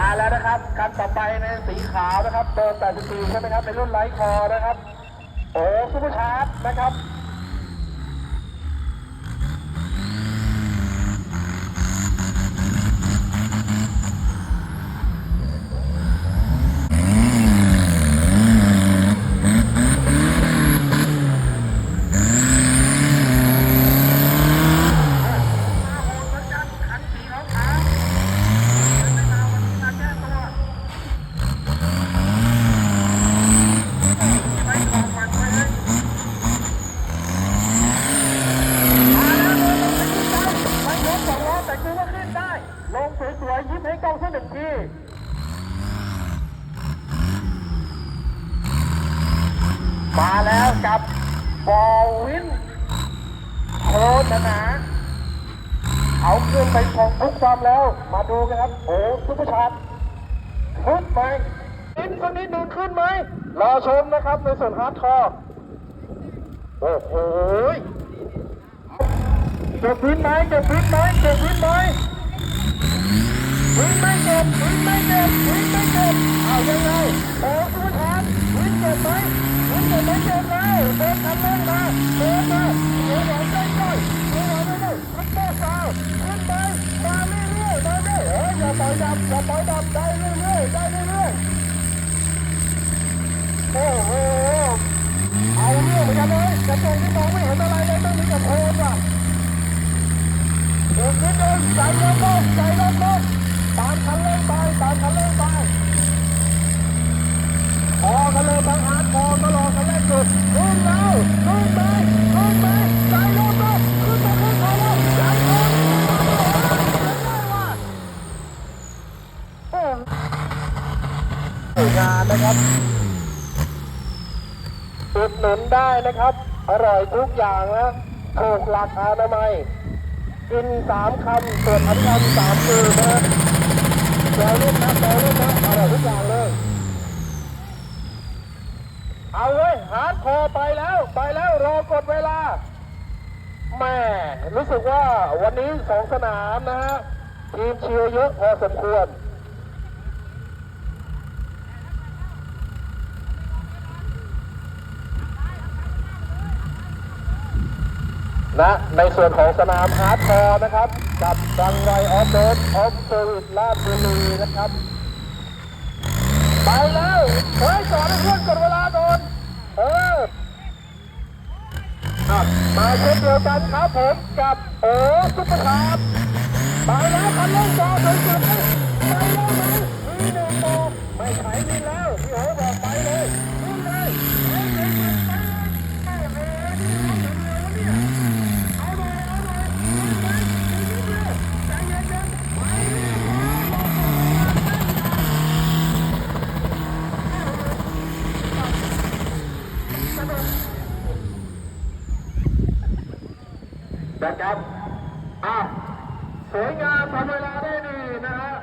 มาแล้วนะครับคันต่อไปในสีขาวนะครับเบอร์84ใช่ไหมครับในรุ่นไลท์คอนะครับ โอ้ซุปเปอร์ชาร์จนะครับ คันสีขาวขาวไม่มาวันนี้มาแก้ตัวไม่ขอฟันไปเลยมาแล้วลงลงไปขึ้นได้ไม่ลงสองล้อแต่คือว่าขึ้นได้ ลงสวยๆยิ้มให้กล้องสักหนึ่งที มาแล้วกับบอลวินโคตรหนาเอาเครื่องไปของทุกซ้ำแล้ว มาดูกันครับโอ้ซุปเปอร์ชาร์จขึ้นไหมนิดสักนิดหนึ่งขึ้นไหมรอชมนะครับในส่วนฮาร์ดคอร์โอ้โหเก็บพื้นไหมเก็บพื้นไหมเก็บพื้นไหมพื้นไม่เก็บพื้นไม่เก็บพื้นไม่เก็บเอายังไง อยดับอย่าปล่อยดับได้เรื่อยๆได้เรื่อยๆโอ้โหเอาเรื่องเหมือนกันเลยกระจกที่มองไม่เห็นอะไรเลยต้องมีกระโปรงว่ะเดินนิดนึงใจเย็นลงใจเย็นลงตามคันเร่งไปตามคันเร่งไปพอกันเลยบางอารพอก็รอกันแรกจุดขึ้นแล้วขึ้นไปขึ้นไปใจลงแล้วขึ้นไปขึ้นไปแล้วใจลงโอ้ส วยงามนะครับอุดหนุนได้นะครับ อร่อยทุกอย่างนะถูกหลักอนามัย กินสามคำตรวจพันคำสามมือนะแซวเล่นนะแซวเล่นนะอร่อยทุกอย่างเลย เอาเว้ยฮาคอไปแล้ว ไปแล้วรอกดเวลาแม่รู้สึกว่าวันนี้สองสนามนะฮะทีมเชียร์เยอะพอสมควร นะในส่วนของสนามฮาร์ดคอร์นะครับ กับดังไรออฟโรดออฟเซอร์วิสลาดบุรีนะครับ ไปแล้วเฮ้ยสอนเพื่อนกดเวลาโดนเออมาเช่นเดียวกันครับผมกับโอ้ซุปเปอร์คาร์ไปแล้วคันเร่งจอสวยๆไปแล้วไหมมีหนึ่งโมไม่ขายมีแล้วพี่โอ๋บอกไปเลยขึ้นเลยเฮ้ยเฮ้ยเฮ้ยไปเลยโอ้โหนี่รถถึงเลยวะเนี่ยเอาหน่อยเอาหน่อยขึ้นไปขึ้นเลยใจเย็นๆไปเลย นะครับอ่าสวยงามทำเวลาได้ดีนะฮะ